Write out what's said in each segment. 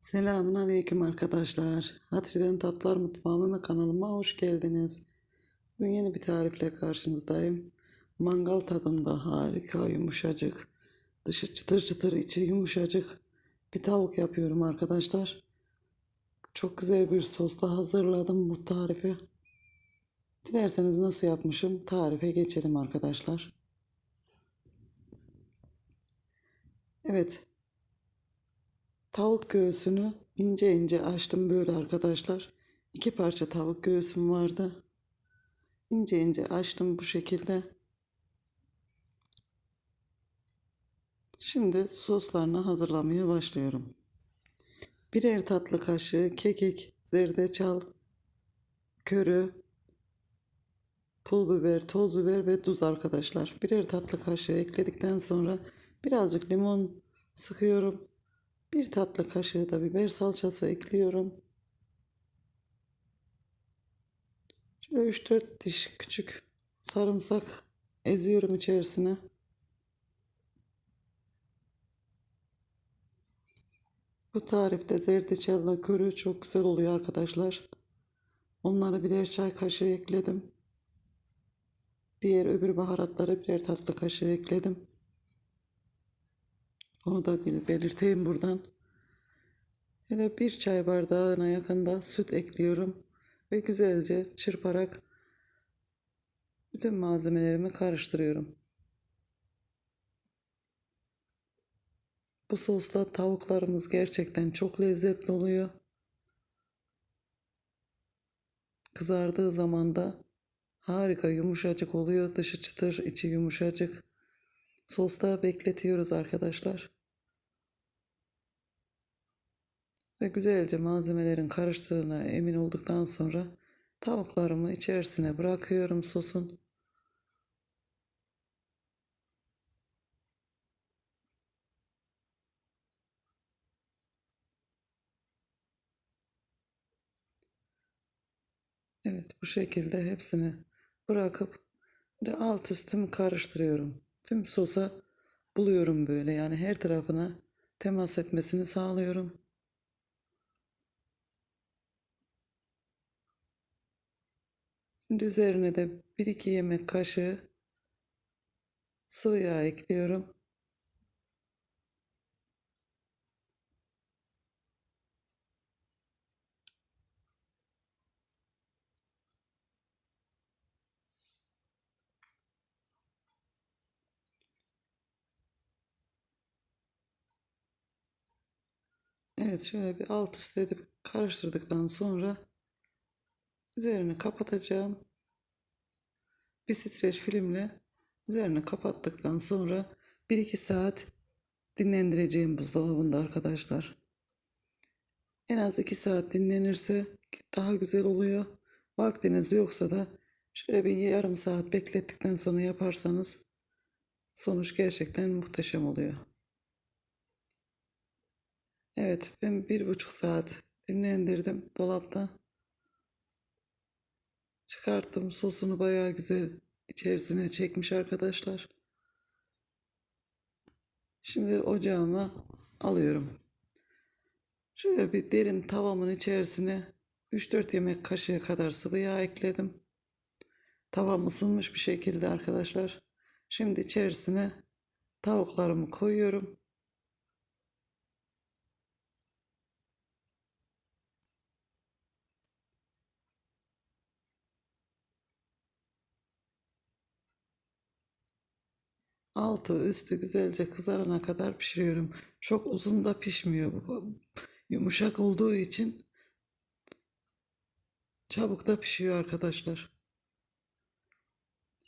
Selamun Aleyküm arkadaşlar. Hatice'den Tatlar Mutfağıma ve kanalıma hoş geldiniz. Bugün yeni bir tarifle karşınızdayım. Mangal tadında harika, yumuşacık, dışı çıtır çıtır, içi yumuşacık bir tavuk yapıyorum arkadaşlar. Çok güzel bir sosla hazırladım bu tarifi. Dilerseniz nasıl yapmışım tarife geçelim arkadaşlar. Evet, Tavuk göğsünü ince ince açtım böyle arkadaşlar. İki parça tavuk göğsüm vardı. İnce ince açtım bu şekilde. Şimdi soslarını hazırlamaya başlıyorum. Birer tatlı kaşığı kekik, zerdeçal, körü, pul biber, toz biber ve tuz arkadaşlar. Birer tatlı kaşığı ekledikten sonra birazcık limon sıkıyorum. Bir tatlı kaşığı da biber salçası ekliyorum. Şöyle 3-4 diş küçük sarımsak eziyorum içerisine. Bu tarifte zerdeçalla körü çok güzel oluyor arkadaşlar. Onlara birer çay kaşığı ekledim. Diğer öbür baharatlara birer tatlı kaşığı ekledim. Onu da belirteyim buradan. Yine bir çay bardağına yakında süt ekliyorum ve güzelce çırparak bütün malzemelerimi karıştırıyorum. Bu sosla tavuklarımız gerçekten çok lezzetli oluyor. Kızardığı zaman da harika yumuşacık oluyor. Dışı çıtır, içi yumuşacık. Sosta bekletiyoruz arkadaşlar. Ve güzelce malzemelerin karıştığına emin olduktan sonra tavuklarımı içerisine bırakıyorum sosun. Evet bu şekilde hepsini bırakıp de alt üstümü karıştırıyorum. Tüm sosa buluyorum böyle yani her tarafına temas etmesini sağlıyorum. Şimdi üzerine de 1-2 yemek kaşığı sıvı yağ ekliyorum. Evet şöyle bir alt üst edip karıştırdıktan sonra üzerini kapatacağım. Bir streç filmle üzerini kapattıktan sonra 1-2 saat dinlendireceğim buzdolabında arkadaşlar. En az 2 saat dinlenirse daha güzel oluyor. Vaktiniz yoksa da şöyle bir yarım saat beklettikten sonra yaparsanız sonuç gerçekten muhteşem oluyor. Evet ben bir buçuk saat dinlendirdim dolapta. Çıkarttım sosunu bayağı güzel içerisine çekmiş arkadaşlar. Şimdi ocağıma alıyorum. Şöyle bir derin tavamın içerisine 3-4 yemek kaşığı kadar sıvı yağ ekledim. Tavam ısınmış bir şekilde arkadaşlar. Şimdi içerisine tavuklarımı koyuyorum. Altı üstü güzelce kızarana kadar pişiriyorum. Çok uzun da pişmiyor bu. Yumuşak olduğu için çabuk da pişiyor arkadaşlar.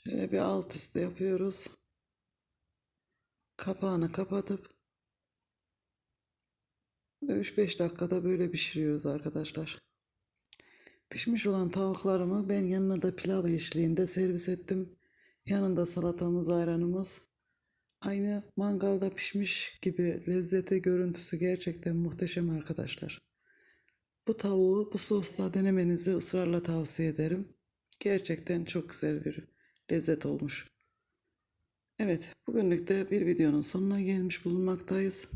Şöyle bir alt üstü yapıyoruz. Kapağını kapatıp 3-5 dakikada böyle pişiriyoruz arkadaşlar. Pişmiş olan tavuklarımı ben yanına da pilav eşliğinde servis ettim. Yanında salatamız, ayranımız. Aynı mangalda pişmiş gibi lezzeti, görüntüsü gerçekten muhteşem arkadaşlar. Bu tavuğu bu sosla denemenizi ısrarla tavsiye ederim. Gerçekten çok güzel bir lezzet olmuş. Evet, bugünlük de bir videonun sonuna gelmiş bulunmaktayız.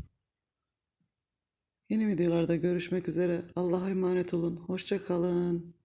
Yeni videolarda görüşmek üzere. Allah'a emanet olun. Hoşça kalın.